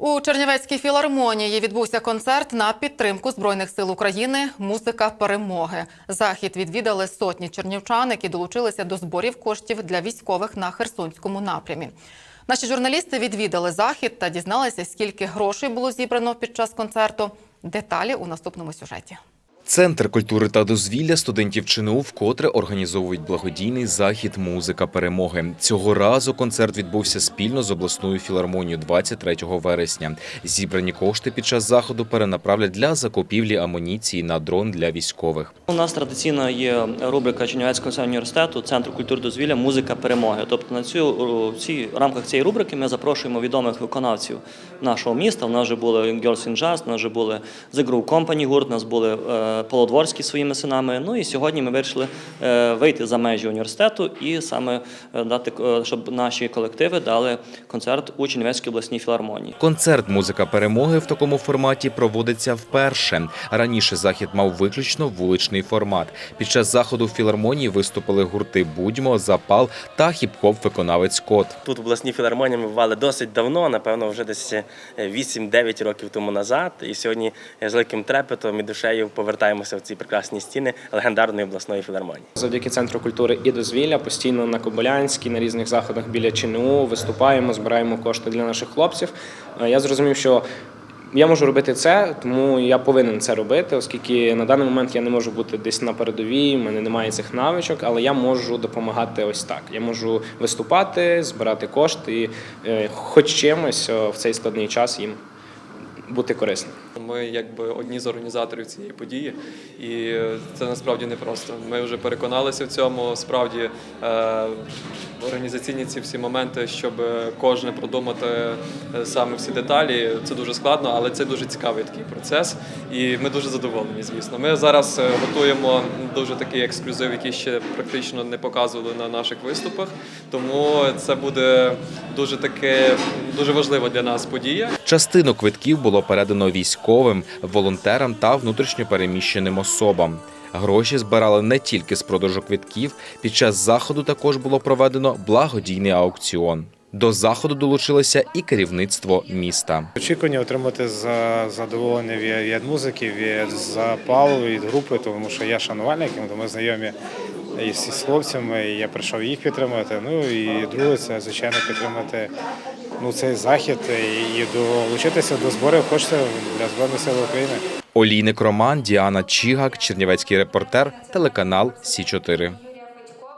У Чернівецькій філармонії відбувся концерт на підтримку Збройних сил України Музика перемоги. Захід відвідали сотні чернівчан, які долучилися до зборів коштів для військових на Херсонському напрямі. Наші журналісти відвідали захід та дізналися, скільки грошей було зібрано під час концерту. Деталі у наступному сюжеті. Центр культури та дозвілля студентів ЧНУ вкотре організовують благодійний захід Музика перемоги. Цього разу концерт відбувся спільно з обласною філармонією 23 вересня. Зібрані кошти під час заходу перенаправлять для закупівлі амуніції на дрон для військових. У нас традиційно є рубрика Чернівецького університету Центру культури дозвілля Музика перемоги. Тобто на цю у цій в рамках цієї рубрики ми запрошуємо відомих виконавців нашого міста. У нас вже були Girls in Jazz, у нас вже були The Groove Company гурт, у нас були Полодворські своїми синами. Ну і сьогодні ми вирішили е, вийти за межі університету і саме е, дати, е, щоб наші колективи дали концерт у Чернівецькій обласній філармонії. Концерт Музика перемоги в такому форматі проводиться вперше. Раніше захід мав виключно вуличний формат. Під час заходу в філармонії виступили гурти Будьмо, Запал та хіп-хоп виконавець Кот. Тут в обласній філармонії ми бували досить давно, напевно, вже десь е, 8-9 років тому назад. І сьогодні з великим трепетом і душею повертаємося в ці прекрасні стіни легендарної обласної філармонії. Завдяки центру культури і дозвілля постійно на Кобилянській, на різних заходах біля ЧНУ виступаємо, збираємо кошти для наших хлопців. Е, Я зрозумів, що я можу робити це, тому я повинен це робити, оскільки на даний момент я не можу бути десь на передовій, в мене немає цих навичок, але я можу допомагати ось так. Я можу виступати, збирати кошти е, хоч чимось е, в цей складний час їм бути корисним. Ми якби одні з організаторів цієї події, і це насправді непросто. Ми вже переконалися в цьому. Справді е, організаційні ці всі моменти, щоб кожне продумати е, саме всі деталі, це дуже складно, але це дуже цікавий такий процес. І ми дуже задоволені, звісно. Ми зараз е, готуємо дуже такий ексклюзив, який ще практично не показували на наших виступах. Тому це буде дуже таке дуже важлива для нас подія. Частину квитків було передано військовим, волонтерам та внутрішньопереміщеним особам. Гроші збирали не тільки з продажу квитків. Під час заходу також було проведено благодійний аукціон. До заходу долучилося і керівництво міста. Очікування отримати за задоволення від, музики, від запалу, від групи, тому що я шанувальник, і ми знайомі із хлопцями, і я прийшов їх підтримати. Ну і друге, це звичайно підтримати ну, цей захід і, долучитися до зборів коштів для Збройних сил України. Олійник Роман, Діана Чігак, Чернівецький репортер, телеканал Сі 4